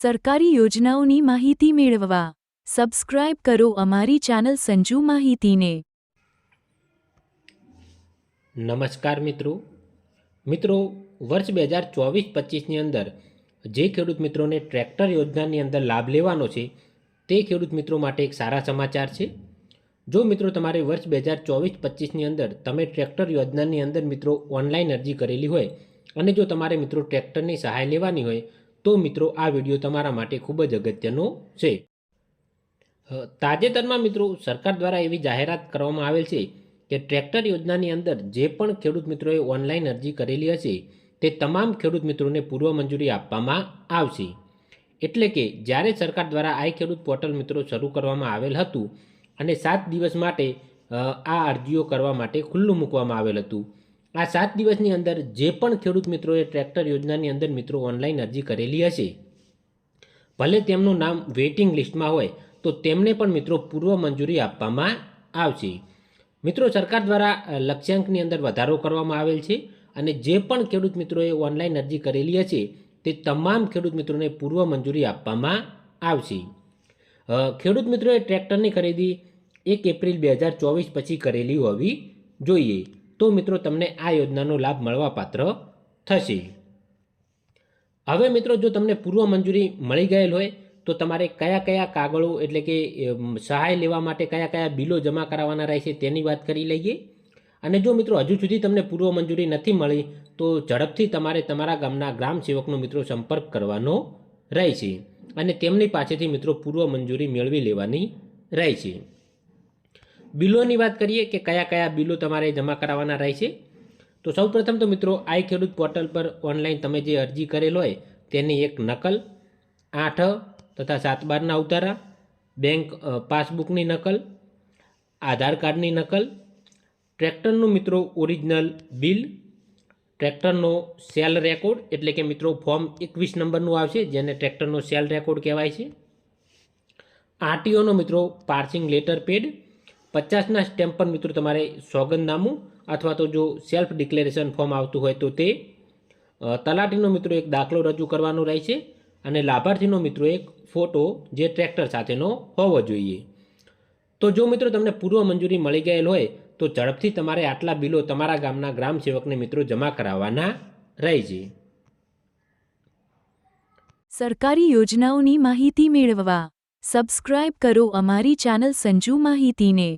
સરકારી યોજનાઓની માહિતી મેળવવા. સબસ્ક્રાઇબ કરો અમારી ચેનલ સંજુ માહિતીને. નમસ્કાર મિત્રો. મિત્રો, વર્ષ બે હજાર ચોવીસ પચીસની અંદર જે ખેડૂત મિત્રોને ટ્રેક્ટર યોજનાની અંદર લાભ લેવાનો છે, તે ખેડૂત મિત્રો માટે એક સારા સમાચાર છે. જો મિત્રો તમારે વર્ષ બે હજાર ચોવીસ પચીસની અંદર તમે ટ્રેક્ટર યોજનાની અંદર મિત્રો ઓનલાઈન અરજી કરેલી હોય અને જો તમારે મિત્રો ટ્રેક્ટરની સહાય લેવાની હોય તો મિત્રો, આ વીડિયો તમારા માટે ખૂબ જ અગત્યનો છે. તાજેતરમાં મિત્રો, સરકાર દ્વારા એવી જાહેરાત કરવામાં આવેલ છે કે ટ્રેક્ટર યોજનાની અંદર જે પણ ખેડૂત મિત્રોએ ઓનલાઈન અરજી કરેલી હશે, તે તમામ ખેડૂત મિત્રોને પૂર્વ મંજૂરી આપવામાં આવશે. એટલે કે, જ્યારે સરકાર દ્વારા આઈ ખેડૂત પોર્ટલ મિત્રો શરૂ કરવામાં આવેલ હતું અને સાત દિવસ માટે આ અરજીઓ કરવા માટે ખુલ્લું મૂકવામાં આવેલ હતું આ સાત દિવસની અંદર જે પણ ખેડૂત મિત્રોએ ટ્રેક્ટર યોજનાની અંદર મિત્રો ઓનલાઈન અરજી કરેલી હશે, ભલે તેમનું નામ વેઇટિંગ લિસ્ટમાં હોય, તો તેમને પણ મિત્રો પૂર્વ મંજૂરી આપવામાં આવશે. મિત્રો, સરકાર દ્વારા લક્ષ્યાંકની અંદર વધારો કરવામાં આવેલ છે અને જે પણ ખેડૂત મિત્રોએ ઓનલાઈન અરજી કરેલી હશે, તે તમામ ખેડૂત મિત્રોને પૂર્વ મંજૂરી આપવામાં આવશે. ખેડૂત મિત્રોએ ટ્રેક્ટરની ખરીદી એક એપ્રિલ બે હજાર ચોવીસ પછી કરેલી હોવી જોઈએ. તો મિત્રો તમને આ યોજનાનો લાભ મળવાપાત્ર થશે. હવે મિત્રો જો તમને પૂર્વ મંજૂરી મળી ગયેલ હોય, તો તમારે કયા કયા કાગળો એટલે કે સહાય લેવા માટે કયા કયા બિલો જમા કરાવવાના રહેશે તેની વાત કરી લઈએ. અને જો મિત્રો હજુ સુધી તમને પૂર્વ મંજૂરી નથી મળી, તો ઝડપથી તમારે તમારા ગામના ગ્રામ સેવકનો મિત્રો સંપર્ક કરવાનો રહેશે અને તેમની પાસેથી મિત્રો પૂર્વ મંજૂરી મેળવી લેવાની રહેશે. બિલોની વાત કરીએ કે કયા કયા બિલો તમારે જમા કરાવવાના રહેશે? તો સૌપ્રથમ તો મિત્રો, આઈ ખેડૂત પોર્ટલ પર ઓનલાઈન તમે જે અરજી કરેલ હોય, તેની એક નકલ, આઠ તથા સાત બારના ઉતારા, બેંક પાસબુકની નકલ, આધાર કાર્ડની નકલ, ટ્રેક્ટરનું મિત્રો ઓરિજિનલ બિલ, ટ્રેક્ટરનો સેલ રેકોર્ડ, એટલે કે મિત્રો ફોર્મ એકવીસ નંબરનું આવશે, જેને ટ્રેક્ટરનો સેલ રેકોર્ડ કહેવાય છે. આરટીઓનો મિત્રો પાર્સિંગ લેટર પેડ પચાસના સ્ટેમ્પ પર મિત્રો તમારે સોગંદનામું અથવા તો જો સેલ્ફ ડિક્લેરેશન ફોર્મ આવતું હોય તો તે તલાટીનો મિત્રો એક દાખલો રજૂ કરવાનો રહેશે અને લાભાર્થીનો મિત્રો એક ફોટો જે ટ્રેક્ટર સાથેનો હોવો જોઈએ. તો જો મિત્રો તમને પૂર્વ મંજૂરી મળી ગયેલ હોય તો ઝડપથી તમારે આટલા બિલો તમારા ગામના ગ્રામ સેવકને મિત્રો જમા કરાવવાના રહેશે સરકારી યોજનાઓની માહિતી મેળવવા સબસ્ક્રાઇબ કરો અમારી ચેનલ સંજુ માહિતીને.